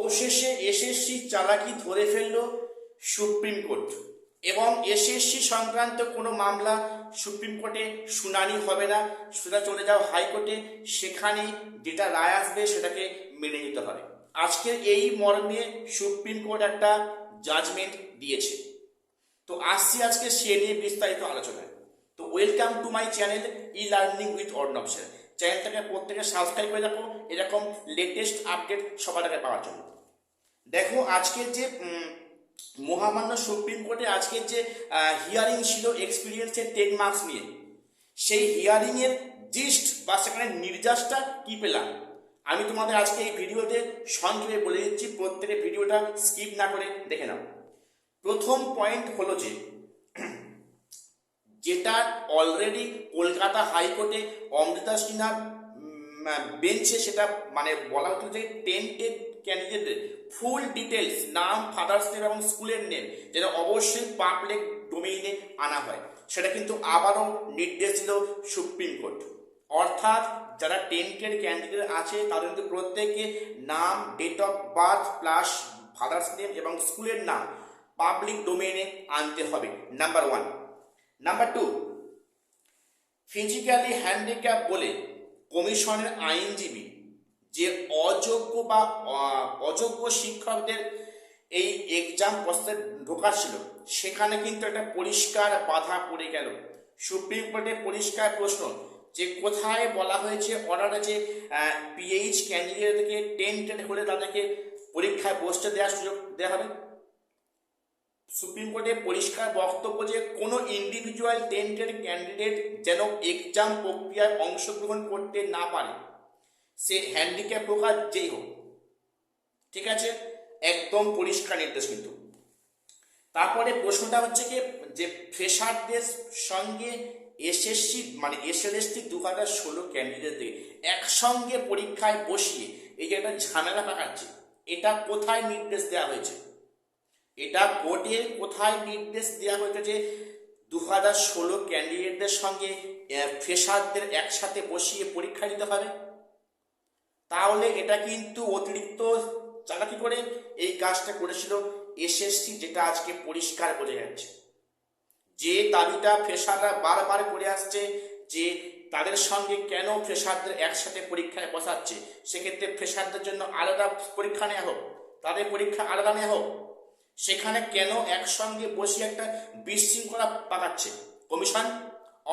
অবশেষে এসএসসি চালাকি ধরে ফেলল সুপ্রিম কোর্ট এবং এসএসসি সংক্রান্ত কোনো মামলা সুপ্রিম কোর্টে শুনানি হবে না, সেটা চলে যাও হাইকোর্টে সেখানে যেটা রায় আসবে সেটাকে মেনে নিতে হবে। আজকের এই মর্মে সুপ্রিম কোর্ট একটা জাজমেন্ট দিয়েছে। তো আসছি আজকে সে নিয়ে বিস্তারিত আলোচনায়। তো welcome to my channel e learning with Arnab sir চ্যানেলটাকে প্রত্যেকে সাবস্ক্রাইব করে রাখো। এরকম লেটেস্ট আপডেট সবার আগে পাওয়ার জন্য। দেখো, আজকের যে মহামান্য সুপ্রিম কোর্টে আজকের যে হিয়ারিং ছিল এক্সপিরিয়েন্সের টেন মার্কস নিয়ে, সেই হিয়ারিং এর জিস্ট বা সেখানে নির্যাসটা কি পেলাম? আমি তোমাদের আজকে এই ভিডিওতে সংক্ষেপে বলে দিচ্ছি প্রত্যেকে ভিডিওটা স্কিপ না করে দেখে নাও। প্রথম পয়েন্ট হলো যে যেটা অলরেডি কলকাতা হাইকোর্টে অমৃতা সিনহার বেঞ্চে সেটা মানে বলা হতো যে টেন্টেড ক্যান্ডিডেটের ফুল ডিটেলস নাম ফাদার্স নেম এবং স্কুলের নেম যেটা অবশ্যই পাবলিক ডোমেইনে আনা হয়। সেটা কিন্তু আবারও নির্দেশ দিল সুপ্রিম কোর্ট। অর্থাৎ যারা টেন্টেড ক্যান্ডিডেট আছে, তাদের কিন্তু প্রত্যেকে নাম date of birth plus father's name এবং স্কুলের নাম পাবলিক ডোমেইনে আনতে হবে। Number one number two physically handicap বলে কমিশনের আইনজীবী যে অযোগ্য বা অযোগ্য শিক্ষকদের এই এক্সাম প্রস্তুতে ঢোকাচ্ছিল, সেখানে কিন্তু একটা পরিষ্কার বাধা পড়ে গেল। সুপ্রিম কোর্টে পরিষ্কার প্রশ্ন যে কোথায় বলা হয়েছে অর্ডারে যে পিএইচ ক্যান্ডিডেটকে টেন হলে তাদেরকে পরীক্ষায় বসতে দেওয়ার সুযোগ দেওয়া হবে? সুপ্রিম কোর্টে পরিষ্কার বক্তব্য যে কোনো ইন্ডিভিজুয়াল টেন্টেড ক্যান্ডিডেট যেন এক্সাম প্রক্রিয়ায় অংশগ্রহণ করতে না পারে, সে হ্যান্ডিক্যাপ প্রকার যেই হোক, ঠিক আছে? একদম পরিষ্কার নির্দেশ কিন্তু। তারপরে প্রশ্নটা হচ্ছে কি, যে ফ্রেশারদের সঙ্গে এসএসসি মানে এসএলএসটি দু হাজার ষোলো ক্যান্ডিডেটদের একসঙ্গে পরীক্ষায় বসিয়ে এই যে একটা ঝামেলা পাকাচ্ছে এটা কোথায় নির্দেশ দেওয়া হয়েছে? এটা কোর্টের কোথায় নির্দেশ দেওয়া হয়েছে যে দু হাজার ষোলো ক্যান্ডিডেটদের সঙ্গে ফ্রেশারদের একসাথে বসিয়ে পরীক্ষা দিতে হবে। তাহলে এটা কিন্তু অতিরিক্ত চালাকি করে এই কাজটা করেছিল এসএসসি, যেটা আজকে পরিষ্কার বোঝা যাচ্ছে। যে দাবিটা ফ্রেশাররা বারবার করে আসছে যে তাদের সঙ্গে কেন ফ্রেশারদের একসাথে পরীক্ষায় বসাচ্ছে, সেক্ষেত্রে ফ্রেশারদের জন্য আলাদা পরীক্ষা নেওয়া হোক, তাদের পরীক্ষা আলাদা নেওয়া হোক। সেখানে কেন একসঙ্গে বসে একটা বিশৃঙ্খলা পাকাচ্ছে? কমিশন?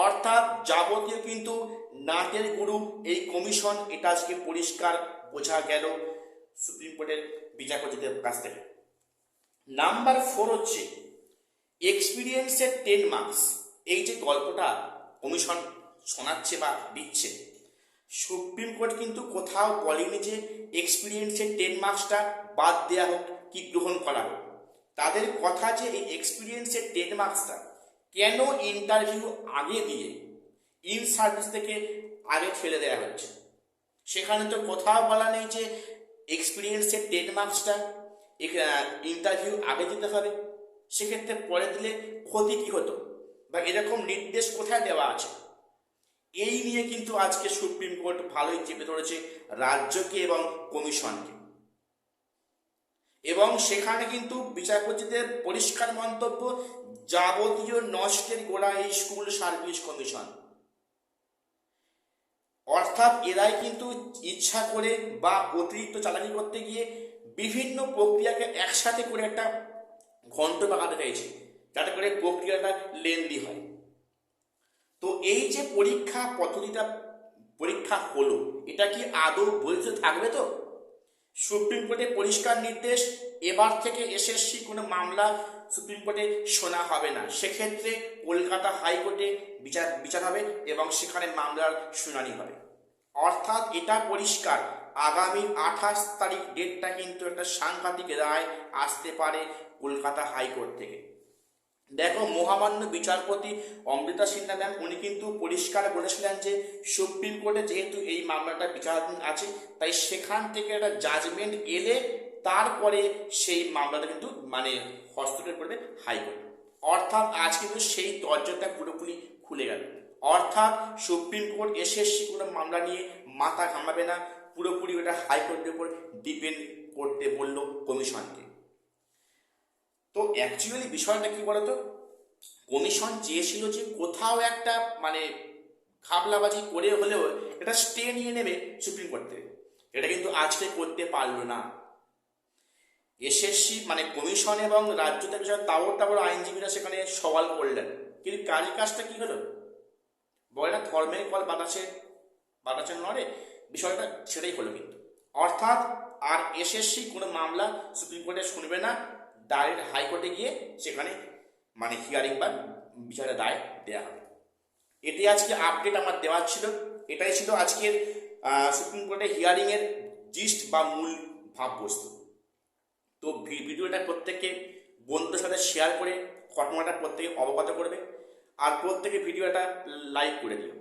অর্থাৎ যাবতীয় কিন্তু নাটের গুরু এই কমিশন, এটা আজকে পরিষ্কার বোঝা গেল সুপ্রিম কোর্টের বিচারপতিদের কাছ থেকে। নাম্বার ফোর হচ্ছে এক্সপিরিয়েন্সের টেন মার্কস এই যে গল্পটা কমিশন শোনাচ্ছে বা দিচ্ছে, সুপ্রিম কোর্ট কিন্তু কোথাও বলেনি যে এক্সপিরিয়েন্সের টেন মার্কসটা বাদ দেওয়া হোক, কি গ্রহণ করা হোক। তাদের কথা যে এই এক্সপিরিয়েন্সের টেন মার্কসটা কেন ইন্টারভিউ আগে দিয়ে ইন সার্ভিস থেকে আগে ফেলে দেওয়া হচ্ছে? সেখানে তো কোথাও বলা নেই যে এক্সপিরিয়েন্সের টেন মার্কসটা ইন্টারভিউ আগে দিতে হবে। সেক্ষেত্রে পরে দিলে ক্ষতি কি হতো? বা এরকম নির্দেশ কোথায় দেওয়া আছে? এই নিয়ে কিন্তু আজকে সুপ্রিম কোর্ট ভালোই চেপে ধরেছে রাজ্যকে এবং কমিশনকে। এবং সেখানে কিন্তু বিচারপতিদের পরিষ্কার মন্তব্য, যাবতীয় নষ্টের গোড়া এই স্কুল সার্ভিস কমিশন অর্থাৎ এরাই কিন্তু ইচ্ছা করে বা অতিরিক্ত চালাকি করতে গিয়ে বিভিন্ন প্রক্রিয়াকে একসাথে করে একটা ঘন্ট পাকাতে চাইছে। যাতে করে প্রক্রিয়াটা লেন্দি হয়। তো এই যে পরীক্ষা পদ্ধতিটা, পরীক্ষা হলো, এটা কি আদৌ বলতে থাকবে তো? সুপ্রিম কোর্টে পরিষ্কার নির্দেশ, এবার থেকে এসএসসি কোনো মামলা সুপ্রিম কোর্টে শোনা হবে না। সেক্ষেত্রে কলকাতা হাইকোর্টে বিচার বিচার হবে এবং সেখানে মামলার শুনানি হবে। অর্থাৎ এটা পরিষ্কার। আগামী আঠাশ তারিখ ডেটটা কিন্তু একটা সাংঘাতিক রায় আসতে পারে কলকাতা হাইকোর্ট থেকে। দেখো, মহামান্য বিচারপতি অমৃতা সিনহা ম্যাম, উনি কিন্তু পরিষ্কার বলেছিলেন যে সুপ্রিম কোর্টে যেহেতু এই মামলাটা বিচারাধীন আছে, তাই সেখান থেকে একটা জাজমেন্ট এলে তারপরে সেই মামলাটা কিন্তু মানে হস্তক্ষেপ করবে হাইকোর্ট। অর্থাৎ আজ কিন্তু সেই দরজাটা পুরোপুরি খুলে গেল। অর্থাৎ সুপ্রিম কোর্ট এসএসসি কোনো মামলা নিয়ে মাথা ঘামাবে না, পুরোপুরি ওটা হাইকোর্টের উপর ডিপেন্ড করতে বলল কমিশনকে। তো অ্যাকচুয়ালি বিষয়টা কি বলতো? কমিশন চেয়েছিল যে কোথাও একটা মানে খাবলাবাজি করে হলেও এটা স্টে নিয়ে নেবে সুপ্রিম কোর্ট থেকে। এটা কিন্তু আজকে করতে পারল না। এসএসসি মানে কমিশন এবং রাজ্য থেকে যখন তাবর তাবর আইনজীবীরা সেখানে সওয়াল করলেন। কিন্তু কাজের কাজটা কি হলো? বলে না, ধর্মের কল বাতাসে বাতাসে নড়ে, বিষয়টা সেটাই হলো কিন্তু। অর্থাৎ আর এসএসসি কোনো মামলা সুপ্রিম কোর্টে শুনবে না ডাইরেক্ট হাইকোর্টে গিয়ে সেখানে মানে হিয়ারিং বা বিচারে রায় দেওয়া হবে। এটি আজকে আপডেট আমার দেওয়ার ছিল। এটাই ছিল আজকের সুপ্রিম কোর্টে হিয়ারিংয়ের জিস্ট বা মূল ভাববস্তু। তো ভিডিওটা প্রত্যেককে বন্ধুদের সাথে শেয়ার করে, ঘটনাটা প্রত্যেকে অবগত করবে। আর প্রত্যেকে ভিডিওটা লাইক করে দিও।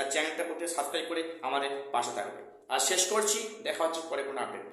আর চ্যানেলটা প্রত্যেকে সাবস্ক্রাইব করে আমাদের পাশে থাকবে। আর শেষ করছি, দেখা হচ্ছে পরে কোনো আপডেট